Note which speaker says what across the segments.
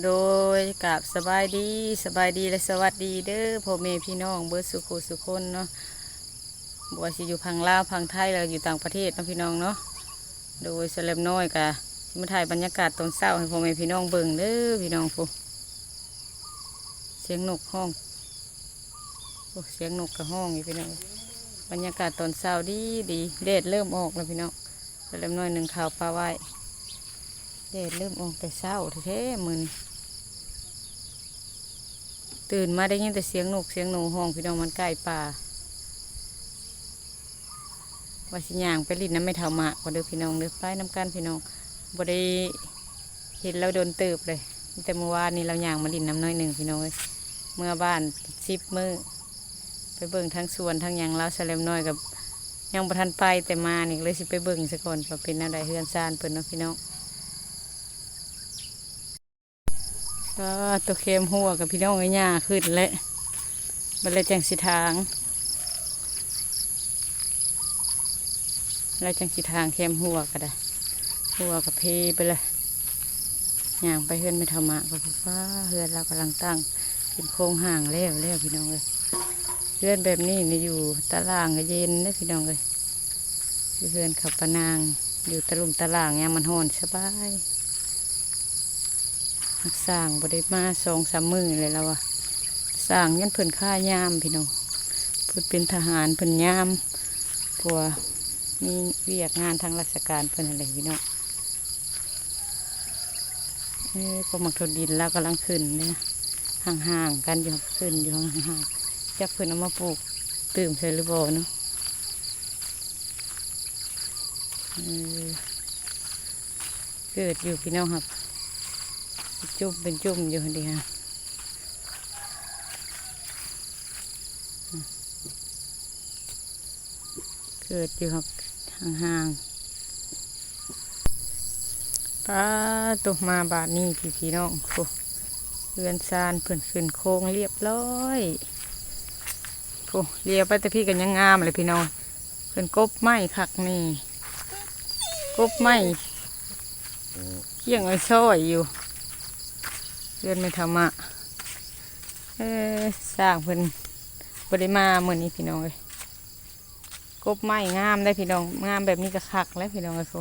Speaker 1: โดยกับสบายดีสบายดีและสวัสดีเด้อพ่อแม่พี่น้องเบิร์สุขสุคนเนาะบัวสิอยู่พังลาวพังไทยแล้วอยู่ต่างประเทศนะพี่น้องเนาะโดยสแลมน้อยกะมาถ่ายบรรยากาศตอนเช้าให้พ่อแม่พี่น้องเบิ่งเด้อพี่น้องผู้เสียงนกห้องโอ้เสียงนกกระห้องอยู่พี่น้องบรรยากาศตอนเช้าดีดีแดดเริ่มออกแล้วพี่น้องสแลมน้อยหนึ่งข่าวปลาไว้ แดดเริ่มออกแต่เช้าแท้ๆมือนตื่นมาได้ยินแต่เสียงนกเสียงหนูห้องพี่น้องมันใกล้ป่าว่าสิย่างไปลินน้ำไม่เท่ามากกว่าเด้อพี่น้องเด้อไปน้ำกันพี่น้องบ่ได้เห็นเราโดนเติบเลยมีแต่เมื่อวานนี้เราย่างมาลินน้ำน้อยหนึ่งพี่น้องเอ้ยเมื่อบ้านสิบมือไปเบิ่งทั้งสวนทั้งหยังเราแสลมน้อยกับยังประทันไปแต่มานี่เลยสิไปเบิ่งซะก่อนว่าเป็นอะไรเฮือนซานเปิ่นเนาะพี่น้อง ก็ตัวเค็มหัวกับพี่น้องไอ้ย่าขึ้นและบันเลยจังสิทางแล้วจังสิทางเค็มหัวก็ได้ หัวกับเพไปเลยย่างไปเฮือนไม่ธรรมะก็บอกว่าเฮือนเรากำลังตั้งเป็นโครงห่างแล้วแล้วพี่น้องเลยเฮือนแบบนี้นี่อยู่ตารางก็เย็นนะพี่น้องเลยเฮือนขับปะนางอยู่ตะลุมตารางเนี่ยมมันห่อนสบาย สร้างบริมาสองสามมือเลยแล้ววะสร้างยันเพิ่นค่ายามพี่น้องเพิ่นเป็นทหารเพิ่นยามปัวมีเวียกงานทางราชการเพิ่นอะไรพี่น้องเอ้ยก็มักทนดินแล้วกำลังขึ้นเนี่ยห่างๆกันอยู่ขึ้นอยู่ห่างๆจักเพิ่นเอามาปลูกตื่มใส่หรือบ่เนาะเออเกิดอยู่พี่น้องครับ จุ่มเป็นจุ่มอยู่ดีฮะเกิดอยู่ครับห่างๆป้าตกมาบาทนี้พี่พี่น้องโอ้เรือนซานเพิ่นขึ้นโค้งเรียบร้อยโอ้เรียบไปแต่พี่กันยังงามเลยพี่น้องเพิ่นกบไม้คักนี่กบไม้เกี่ยงไอ้ซ้อยอยู่ เดือนไม่ธรรมะเออสร้างเพิ่นบริมาเหมือนนี้พี่น้องเลยกบไม้งามได้พี่น้องงามแบบนี้ก็คักแล้วพี่น้องเลยโฟ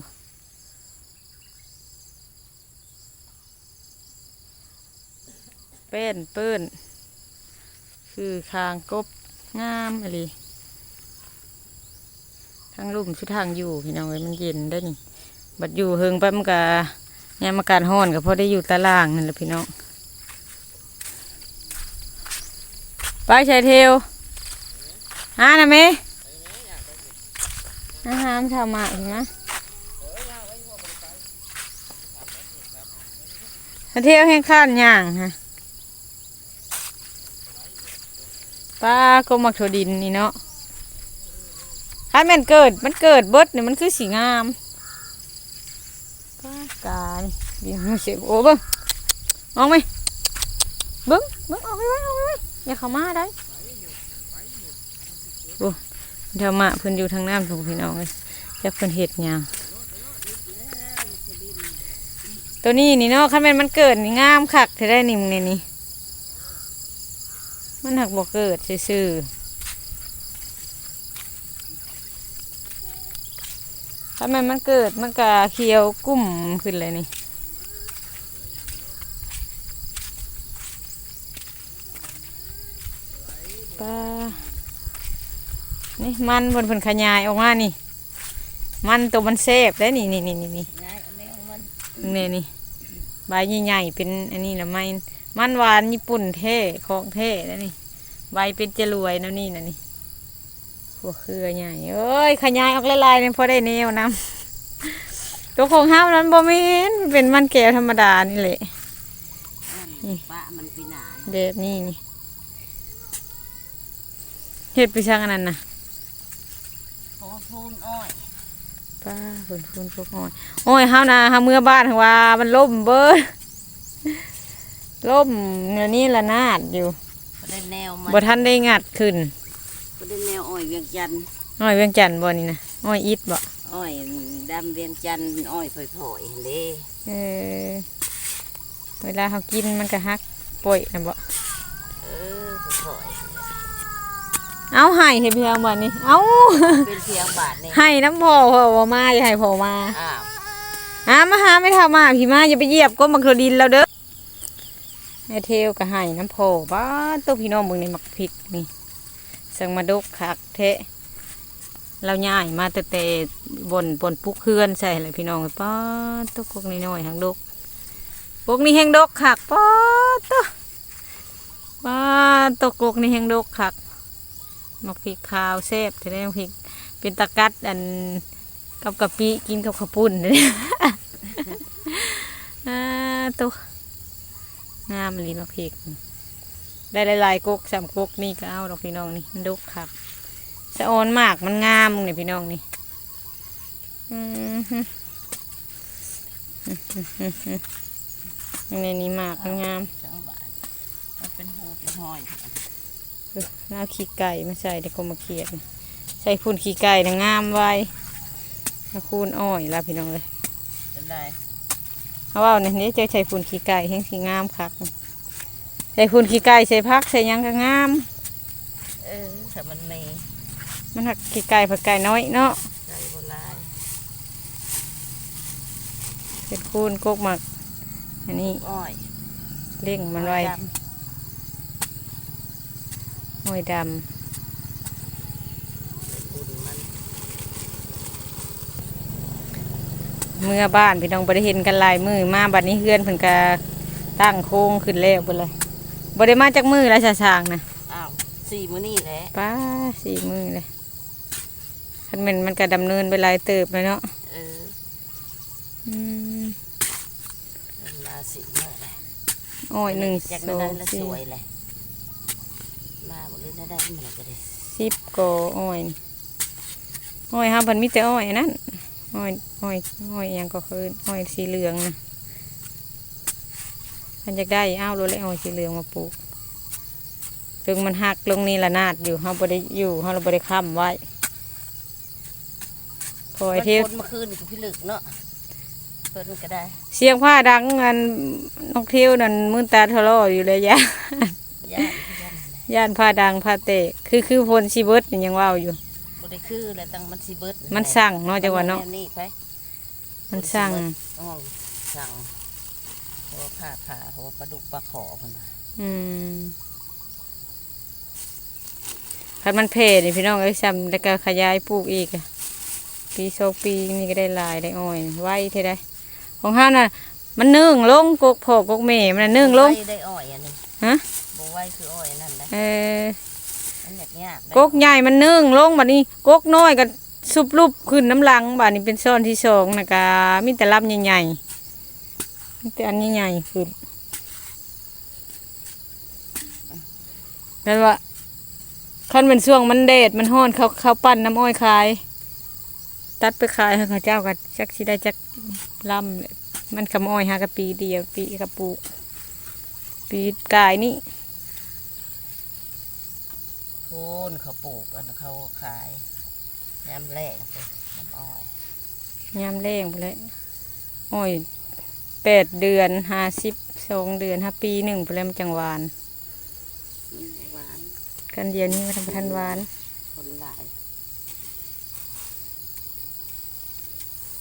Speaker 1: เป็นเปิ้นคือคางกบงามอะไรทางลุ่มชุดทางอยู่พี่น้องเลยมันเย็นได้นี่บัดอยู่เฮิงไปมันก็ยามอากาศร้อนก็พอได้อยู่ตารางนั่นแหละพี่น้อง ไปชายเทวหานะเมอาหารทำมาใช่ไหมชายเทวแห้งข้านย่างฮะป้าก็มักโถดินนี่เนาะถ้ามันเกิดมันเกิดเบิดเนี่ยมันคือสีงามป้ากายดินมันเสียโอ้เบิ้งมองไหมเบิ้งเบิ้งออกไปไว้ออกไปไว้ อย่าเข้ามาได้โอ้เดี๋ยวมาเพิ่นอยู่ทางน้ำของพี่น้องเลยจะเพิ่นเห็ดยังตัวนี้นี่เนาะคันแม่นมันเกิดนี่งามคักจะได้นี่มในนี่มันหักบ่เกิดซื่อๆถ้าแม่นมันเกิดมันก็เขียวกุ้มขึ้นเลยนี่ ปลานี่ มันบนผลขยายออกมานี่ มันตัวมันเซฟได้นี่นี่นี่นี่นี่นี่นี่ใบใหญ่ๆเป็นอันนี้ละไม่มันหวานญี่ปุ่นเท่ของเท่แล้วนี่ ใบเป็นจรวยแล้วนี่นะนี่หัวเครือใหญ่เอ้ยขยายออกลายๆเนี่ยพอได้แนวนำตัวของห้าวนั้นบ่มีเห็นมันเป็นมันแก้วธรรมดานี่แหละ
Speaker 2: ปะมันปีหนา
Speaker 1: แบบนี้นี่เห็ดไปช่างอันนั้นนะ
Speaker 2: โพพูนอ้อย
Speaker 1: ป้าฝุ่นฝุ่นพวกอ้อยโอ้ยเฮานะเฮาเมื่อบ้านหั้นว่า มันล่มเบิดล่มเนื้อนี้ละนาดอยู่
Speaker 2: ก็ได้แนวมัน
Speaker 1: บ่ทันได้งัดขึ้น
Speaker 2: ก็ได้แนวอ้อยเวียงจันทน์
Speaker 1: อ้อยเวียงจันทน์บ่นี่นะอ้อยอิดบ่
Speaker 2: อ้อยดำเวียงจันทน์อ้อยฝอยๆหั่นเด้
Speaker 1: เออไปลาเขากินมันก็ฮักป่วยนะบ่
Speaker 2: เออผู้ถอย
Speaker 1: เอาให้เฮ็ดเพียงบัดนี้ เอา
Speaker 2: เป็นเพียงบาทนี่
Speaker 1: ให้น้ำพ่อพ่อบ่มาอย่าให้พ่อมา
Speaker 2: อ้าว
Speaker 1: หามาหาไม่เท่ามาพี่มาอย่าไปเหยียบก้นบักโคดินแล้วเด้อไอเทวก็ให้น้ำพ่อบ้าตัวพี่น้องมึงในมักพริกนี่สังมาดกคักเทะเราย่ายมาแต่แต่บนบนปุกเฮือนใส่เลยพี่น้องป้าตัวกกน้อยๆหางดกพวกนี้แหงดกคักป้าตัวป้าตัวกกนี่แหงดกคัก มักพริกขาวแซ่บจะได้มักพริกเป็นตะกัดอันกับกะปิกินกับข้าวปุ้นเลยอ่าตัวงามลีมาพริก ได้หลายๆกกสามกกนี่ก็เอาดอกพี่น้องนี่มันดกคักสะออนมากมันงามนี่พี่น้องนี่อืมฮึในนี้มากมันงาม
Speaker 2: สองบาทมันเป็นหูเป็นหอย
Speaker 1: น้าขี้ไก่มาใส่เดี๋ยวก็มาเคียดนี่ใส่พุ่นขี้ไก่นะงามไว้ถ้าคูณอ้อยแล้วพี่น้องเลย
Speaker 2: เป็นไร
Speaker 1: เพราะว่าเนี่ยนี่เจะใส่ฝุ่นขี้ไก่แห้งสีงามคักใส่ฝุ่นขี้ไก่ใส่พักใส่หยังก็งาม
Speaker 2: เออแต่มันมี
Speaker 1: มันหักขี้ไก่ผักไก่น้อยเนาะ
Speaker 2: ใจโบราณ
Speaker 1: เป็นคูณกกหมักอันนี้
Speaker 2: อ้อย
Speaker 1: เร่งมันไว้
Speaker 2: ด
Speaker 1: ห้อยดำ
Speaker 2: อุ่นมันำ
Speaker 1: เมื่อบ้านพี่น้องบริเห็นกันหลายมือมาบัดนี้เฮือนเพิ่นก็ตั้งโค้งขึ้นแล้วไปเลยบริมาจากมือแล้วสางๆนะ
Speaker 2: อ้าวสี่มื้อนี่แหละ
Speaker 1: ป้าสี่มือเลยคันแมันมันก็ดำเนินไปหลายเติบเลยเนาะ
Speaker 2: เออ
Speaker 1: อืม
Speaker 2: เวลาสี่มื้อเลย
Speaker 1: อ้อยหนึ่ง
Speaker 2: จาก
Speaker 1: ส
Speaker 2: นั้
Speaker 1: อนง
Speaker 2: แล้วส
Speaker 1: สี่
Speaker 2: วยเลยมาบอกเลย ได้ได้เหมือนกันเลย
Speaker 1: สิบกออ้อยนี่อ้อยฮะเพิ่นมีแต่อ้อยอันนั้นอ้อยอ้อยอ้อยหยังก็คืออ้อยสีเหลืองนะเพันจะได้อ้าวรถเลยอ้อยสีเหลืองมาปลูกถึงมันหักลงนี่ละนาดอยู่เฮาบ่ได้อยู่เฮาเราบ่ได้ค้ำไว้พอไอเที่ยว
Speaker 2: คนเมื่อคืนนี่ก็พี่ลึกเนาะเพิ่นก็ได้
Speaker 1: เสียงผ้าดังอันนกเที่ยวนั่นมือตาทะเลาะอยู่เลยยะ
Speaker 2: ย่าน ย่าน
Speaker 1: ย่านผ้าดังผ้าเตะคือคือพลชีเบิดนี่ยังเว่าอยู่
Speaker 2: บ่ได้คือแล้วตั้งมันสิเบิด
Speaker 1: มันสั่งเนาะจังหวะเนาะ
Speaker 2: แนี่ไป
Speaker 1: มันสั่ง
Speaker 2: อ๋อสั่งเพราะว่าผ่าผ่าเพราะว่าปลาดุกปลาขอคนน่ะ
Speaker 1: อืมคันมันเพศนี่พี่น้องเอ้ยซ้ำแล้วก็ขยายปลูกอีกอะปีโซปีนี่ก็ได้หลายได้อ้อยไว้เท่าไดของห้าน่ะ มันนึ่งลงกกพ่อกกแม่มันนะนึ่งลง
Speaker 2: บ่ไหวได้อ้อยอันนี้
Speaker 1: ฮะ
Speaker 2: บ่ไหวคืออ้อยอันนั่นได้
Speaker 1: เออ
Speaker 2: มันยากยากได้
Speaker 1: กกใหญ่มันนึ่งลงบัดนี้กกน้อยก็สุบรูปขึ้นน้ำลังบัดนี้เป็นซ่อนที่สองนะกะมีแต่ลำใหญ่ๆมีแต่อันใหญ่ๆขึ้นแล้วว่าคันเป็นช่วงมันเดดมันห้อนเขาเขาปั้นน้ำอ้อยขาย ตัดไปขายให้เขาเจ้าก็จักสิได้จักลำเลยมันคำอ้อยหากะปีเดียวปีกระปลูกปีกายนี่
Speaker 2: โคนเขาปลูกอันเขาขายน้ำแร่น้ำอ้อย
Speaker 1: ยามแรงไปเลยโอ้ยแปดเดือนห้าสิบสองเดือนห้าปีหนึ่งไปเลยมันจังหวาน
Speaker 2: มันหวาน
Speaker 1: กันเดียวนี้มันทำทันหวาน
Speaker 2: คนหลาย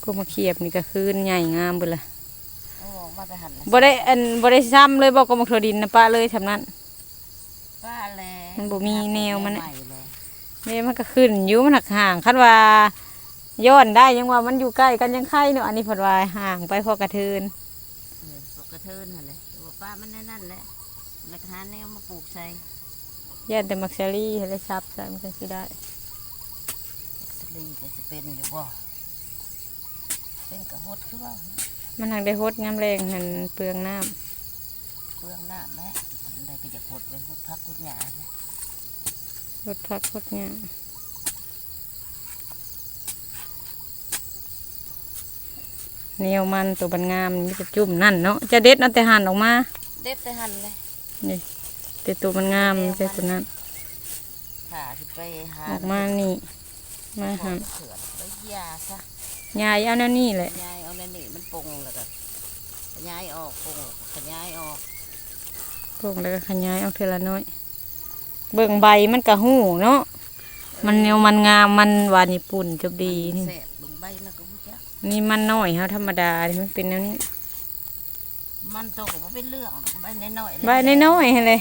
Speaker 1: ก็มาเขียบนี่ก็คืนใหญ่งามเบุละ
Speaker 2: โอ้มาแต่หัน
Speaker 1: บ่ได้อันบ่ได้ซ้ำเลยบอกก็มาถั่วดินนะป้าเลยทำนั้น
Speaker 2: ป้าแล
Speaker 1: มันบ่มีแนวมัน
Speaker 2: ใหม่เลย
Speaker 1: นี่มันก็ขึ้นอยู่มันหักห่างคันว่าย้อนได้ยังว่ามันอยู่ใกล้กันยังไข่เนาะอันนี้เพอดว่าห่างไปพอกระเทิน
Speaker 2: เออปกกระเทินหั่นเลยแต่ว่าป้ามันแน่นั่นแหละแล้วก็หาแนวมาปลูกใส่
Speaker 1: ย่านแต่มักซารี่ให้ได้ซับใส่มันก็สิได้
Speaker 2: สลีก็สิเป็นอยู่บ่เป็นกระหดคือว่า
Speaker 1: มันหักได้ฮดน้ำแรงหันเปลืองน้ำ
Speaker 2: เปลืองน้ำแหละอันใดก็อยากหดไว้หดพักหดหญ้านะ
Speaker 1: ฮดพักฮดเนี่ยแนวมันตัวบันงามมีแต่จุ่มนั่นเนาะจะเด็ดเนั่นแต่หันออกมา
Speaker 2: เด็ดแต่หั่นเลย
Speaker 1: นี่แต่ตัวมันงามมีแต่ตัวนั้น
Speaker 2: ถ้าสิไปหา
Speaker 1: ออกมานี่มา
Speaker 2: หา
Speaker 1: หัน
Speaker 2: เขือนไปหญ้าซะ
Speaker 1: ยายเอาแนวนี่แหละ
Speaker 2: ยายเอาในนี่มันปรุงแล้วก็ไปยายออกโป่งขยายออก
Speaker 1: โป่งแล้วก็ขยายเอาเทอละน้อย เบิ่งใบมันก็หูเนาะมันเนียวมันงามมันหวานญี่ปุ่นจบดีนี่
Speaker 2: แสบเบึงใบมันก็บ่จัก
Speaker 1: นี่มันน้อยเฮาธรรมดาที่มันเป็นแนวนี้
Speaker 2: มันโตก็บ่เป็นเรื่องหรอกใบน้อยๆ
Speaker 1: ใบน้อยๆหั่นเลย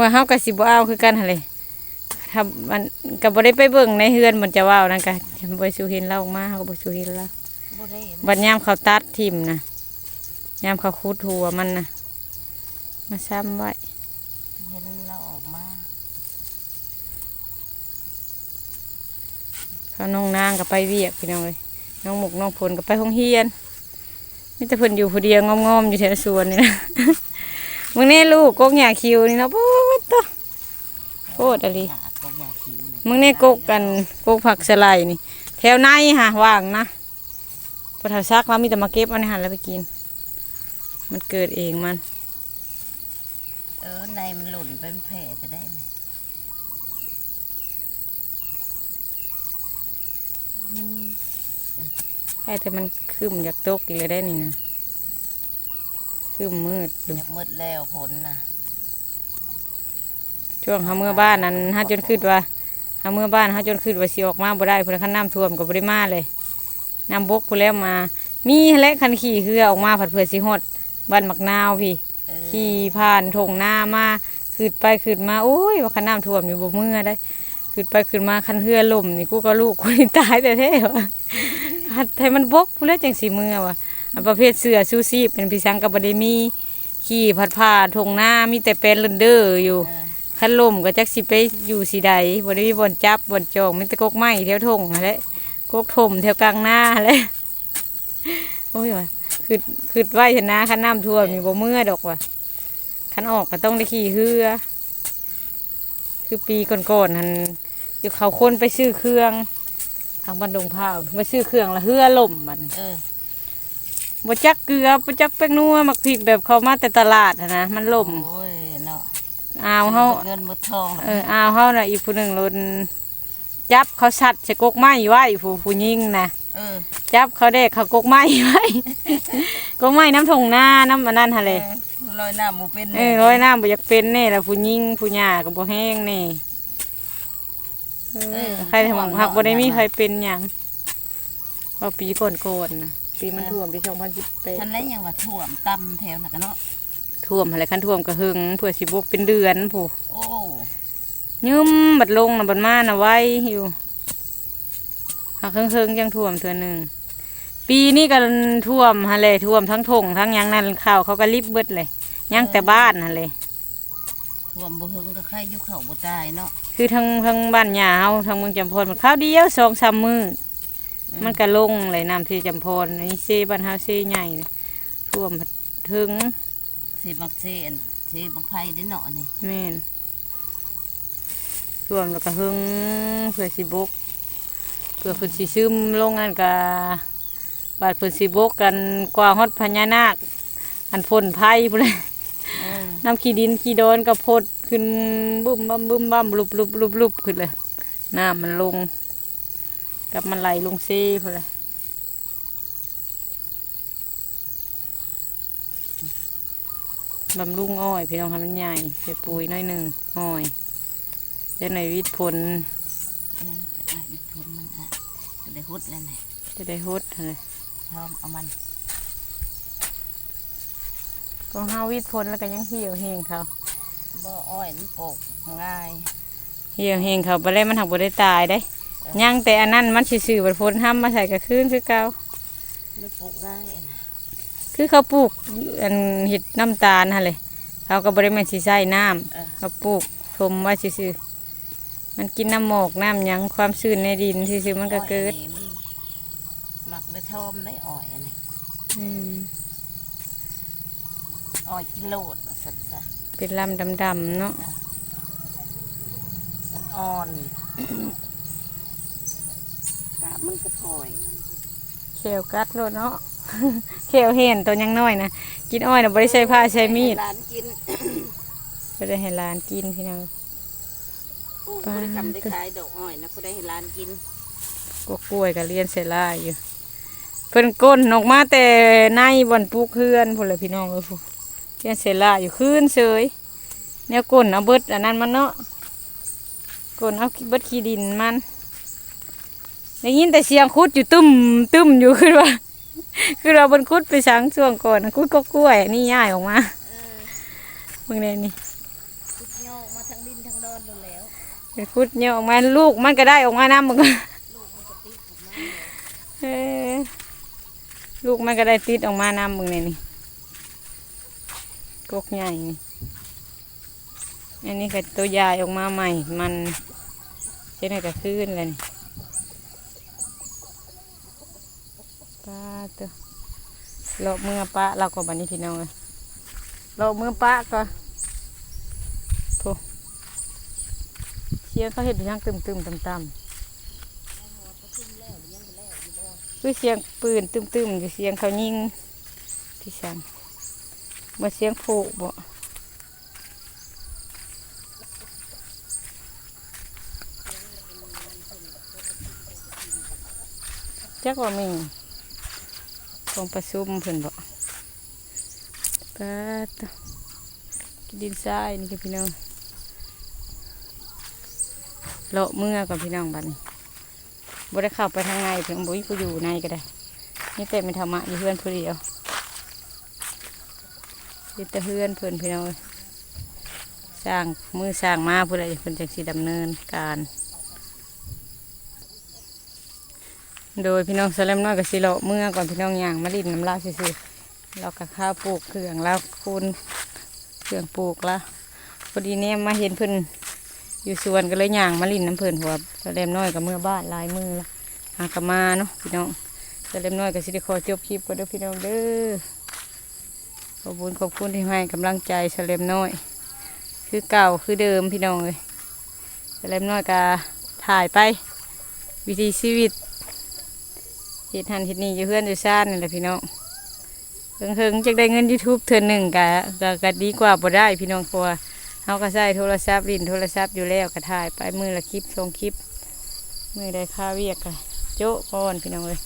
Speaker 1: ว่าเฮาก็สิบ่เอาคือกันหั่นเลยทำมันก็บ่ได้ไปเบิ่งในเฮือนมันจะว่าวนั่นก็บ่ได้สูเห็นเราออกมาเฮาก็บ่สูเห็นเรา
Speaker 2: บ่ได้เห็น
Speaker 1: บัดยามเขาตัดทิ่มนะยามเขาคูดหัวมันนะมาซ้ำไว้
Speaker 2: เห็นเราออกมา
Speaker 1: เขาน้องนางก็ไปเวียกพี่น้องเลยน้องหมกน้องผลก็ไปห้องเฮียนมิแต่เพิ่นอยู่ผู้เดียวงอมๆอยู่แถวสวนนี่นะมึงแน่ลูกกกหยาคิวนี่เนาะปุ๊บตัวโคตรอะลิ
Speaker 2: หากก็อยากขิวเลย
Speaker 1: มึงแน่กกกันกกผักสไลด์นี่ แถวในฮะว่างนะพอถาซักแล้วมีแต่มาเก็บเอันนี้หันแล้วไปกิน มันเกิดเองมัน
Speaker 2: เออในมันหล่นไปเป็นแผลจะได้ไหม
Speaker 1: ใช่แต่มันคืมอยากตกอีกเลยได้นี่นะคืมมืดอยู่
Speaker 2: อยากมืดแล้วผลนะ
Speaker 1: ช่วงหาเมื่อบ้านนั้นหาจนคืดว่าหาเมื่อบ้านหาจนคืดว่าสิออกมาบ่ได้เพราะคันน้ำท่วมก็บ่ได้มาเลยน้ำบกพู้นแล้วมา มีและคันขี่เรือออกมาผัดเผื่อสิฮอดบ้านมักนาวพี่
Speaker 2: เออ
Speaker 1: ขี่ผ่านทงหน้ามาคืดไปคืดมาโอ้ยว่าคันน้ำท่วมอยู่บ่เมื่อได้ คืดไปคืดมาคันเรือล่มนี่กูก็ลูกกูนี่ตายแต่แท้วะหัดให้มันบกพู้นแล้วจังสิเมื่อวะอันประเภทเสือซูซีเป็นพี่สังกับบ่ได้มีขี่ผัดผ่าทงหน้ามีแต่เป็นเรนเดอร์อยู่
Speaker 2: เออ
Speaker 1: คันลมก็จักสิไปอยู่สีใดบ่ได้มีบ่อนจับบ่อนจองมีแต่กกไม้แถวทงนั่นแหละกกถมแถวกลางหน้านั่นแหละโอ้ยว่ะคือคือไหวชนะคันน้ำท่วมมีบ่เมื่อดอกว่ะคันออกก็ต้องได้ขี่เรือ คือปีก่อนๆหันอยู่เขาคนไปซื้อเครื่อง ทางบันดงพร้าวไปซื้อเครื่องและเรือล่มบัดนี้
Speaker 2: เออ
Speaker 1: บ่จักเกลือบ่จักแป้งนัวมักพริกแบบเขามาแต่ตลาดหั้นนะมันล่ม
Speaker 2: โอ้ยเนาะ
Speaker 1: อ้าวเฮา
Speaker 2: เงินหมดทอง
Speaker 1: เออเอาเฮาน่ะอีกผู้หนึ่งรนจับเขาชัดใส่กกไม้ไว้ผู้ผู้ยิงนะ
Speaker 2: เออ
Speaker 1: จับเขาเด็กเขากกไม้ไว้ กกไม้น้ำทงหน้าน้ำมันนั่นฮะเลย
Speaker 2: ลอยน้ำหมูเป็น
Speaker 1: เออร้อยน้ำบ่อยากเป็นแน่ละผู้ยิงผู้หญ้าก็บ่แห้งแน่เออใครทำหักบ่ได้มีใครเป็นหยังเอาปีก่อนๆนะปีมันท่วมปี2018
Speaker 2: ทันแล้วยังว่าท่วมตำแถวน่ะกันเนาะ
Speaker 1: ท่วมอะไรคันท่วมก็หึงเพื่อสิบกเป็นเดือนผู้
Speaker 2: โอ้
Speaker 1: ยืมบัดลงนะบัดมานะไว้อยู่หักเคิงๆจังท่วมเทือหนึ่ง ปีนี้ก็ท่วมฮะเลยท่วมทั้งทงทั้งหยังนั่นข้าวเขาก็ริบเบิดเลยยังแต่บ้านฮะเลย
Speaker 2: ท่วมบ่หึงก็ใครอยู่เขาบ่ตายเนาะ
Speaker 1: คือทั้งทั้งบ้านยาเฮาทั้งเมืองจำพรมันข้าวเดียวสองสามมืออมันก็ลงเลยน้ำที่จำพรอันนี้เซ่บ้านเฮาเซ่ใหญ่น่ะท่วมถึง
Speaker 2: สิบักเซนสิบักไผได้เนาะนี่
Speaker 1: แม่นท่วมแล้วก็หึงเพื่อสิบกเพื่อเพิ่นสิซึมลงนั่นก็ บาดเพิ่นสิบกกันกว่าฮอดพญานาค อันพ่นไผ่พุ่นเลย
Speaker 2: เออ
Speaker 1: น้ำขี้ดินขี้โดนก็พดขึ้นบึ้มบั้มบึ้มบั้มลุบลุบลุบลุบขึ้นเลยน้ำมันลง กับมันไหลลงเซ่พุ่นเลยบำรุงอ้อย พี่น้องทำมันใหญ่ใส่ปุ๋ยหน้อยหนึ่งอ้อยจะหน่อยวิทย์ผล
Speaker 2: เอออะอีกคนมันอะก็ได้ฮุดแล้วนี่
Speaker 1: จะได้ฮดเลย
Speaker 2: ชอบเอามัน
Speaker 1: กองเฮาวิทย์ผลแล้วก็ยังเหี่ยวเฮงเขา
Speaker 2: บ่อ้อยมันปลูกง่าย
Speaker 1: เหี่ยวเฮงเขาไปเลยมันหักบ่ได้ตายได้ยังแต่อันนั้นมันซื่อๆบัดผลห้ามมาใส่กระคืนคือเก่า
Speaker 2: มันปลูกง่ายอะนะ
Speaker 1: คือเขาปลูกอันเห็ดน้ำตาลฮะเลยเขาก็บริเวณสีใส่น้
Speaker 2: เออำ
Speaker 1: เขาปลูกชมไว่าซื่อๆมันกินน้ำหมอกน้ำหยังความชื้นในดินซื่อๆมันก็เกิด
Speaker 2: อ้อยอันนี้มัน หมักได้ชอมได้อ้อยอันนี้
Speaker 1: อืม
Speaker 2: อ้อยกิโลดว่าสัตว์ซะ
Speaker 1: เป็นลำดำๆเนาะ
Speaker 2: มันอ่อนกาบมันก็ถอย
Speaker 1: เขียวกัดโลดเนาะ เขียวเห็นตัวยังน้อยนะกินอ้อยนะบริใช้ผ้าใช้มีด
Speaker 2: ให้หลานกิน
Speaker 1: ก็ได้ให้หลานกินพี่น้อง
Speaker 2: ปลูกบ่ได้ทำได้ขายดอกอ้อยนะผู้ใดให้หลานกิน
Speaker 1: ก็กล้วยก็เลียนเสร็จลายอยู่ เพิ่นก้นออกมาแต่ในบ่อนปลูกเฮือนพุ่นแหละพี่น้องเอ้ยผู้เฮือนเสร็จละอยู่คืนเสยแนวก้นเอาเบิดอันนั้นมันเนาะก้นเอาเบิดขี้ดินมันได้ยินแต่เสียงคุดอยู่ตึ้มตึ้มอยู่คือว่า คือเราบนคุดไปสังช่วงก่อนนะคุดก็กล้วยอันนี่ย่ายออกมา
Speaker 2: เออ
Speaker 1: เมื่อไงนี่
Speaker 2: สุดยอดมาทั้งดินทั้งดอนดูแล้ว
Speaker 1: ไปคุดเนี่ยออกมาลูกมันก็ได้ออกมาน้ำมันก็
Speaker 2: ลูกมันก็ติดของมัน
Speaker 1: เอ้ย ลูกมันก็ได้ติดออกมาน้ำมึงเนี่ยนี่กกใหญ่นี่อันนี้ก็ตัวยายออกมาใหม่ มันเช่นกับคืนเลยนี่ปลาตัวเลาะเมื่อปลาเราก็บันนี้พี่น้องเลยเลาะเมื่อปลาก็โถเสียงเขาเห็ดไปทางตึมตึมต่ำต่ำๆ คือเสียงปืนตึมๆอยู่เสียงเขายิงพี่สันมาเสียงโผบ่จักว่ามีของประชุมเพิ่นบ่ปาตะกินดินทรายนี่กับพี่น้องเลาะเมื่อกับพี่น้องบัดนี้ บ่ได้เข้าไปทางในเพิ่นบ่มีผู้อยู่ในก็ได้นี่แต่เป็นธรรมะอยู่เพื่อนผู้เดียวยู่แต่เพื่อนเพิ่อนพี่น้องสร้างมือสร้างมาผู้ใดเพิ่อนจังสิดำเนินการ โดยพี่น้องสลัมน้อยกับสิเลเมื่อก่อนพี่น้องย่างมาดินน้ำลาวซื่อๆเรากับข้าวปลูกเครื่องแล้วคูณเครื่องปลูกละพอดีเนี่ยมาเห็นเพิ่อน อยู่สวนก็เลยย่างมาลินน้ำเพลินหัวสะเลมน้อยกับเมื่อบ้านลายมือละหากมาเนาะพี่น้องสะเลมน้อยกับสิริคอจบคลิปก็เด้อพี่น้องเด้อขอบคุณขอบคุณที่ให้กำลังใจสะเลมน้อย คือเก่าคือเดิมพี่น้องเลยสะเลมน้อยก็ถ่ายไป วิธีชีวิตเหตุหันเหตุนี้อยู่เพื่อนอยู่ซ่านนี่แหละพี่น้องเฮิงๆจะได้เงินยูทูบเทือหนึ่งกะก็ดีกว่าบ่ได้พี่น้องเพราะว่า เขาก็ใช้โทรศัพท์ลินโทรศัพท์อยู่แล้วก็ถ่ายไปมือละคลิปทรงคลิป มือได้ค่าเวียกกันโจ๊ะก่อนพี่น้องเลย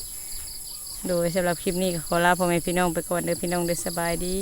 Speaker 1: โดยสำหรับคลิปนี้ก็ขอลาพ่อแม่พี่น้องไปก่อนเด้อพี่น้องเด้อสบายดี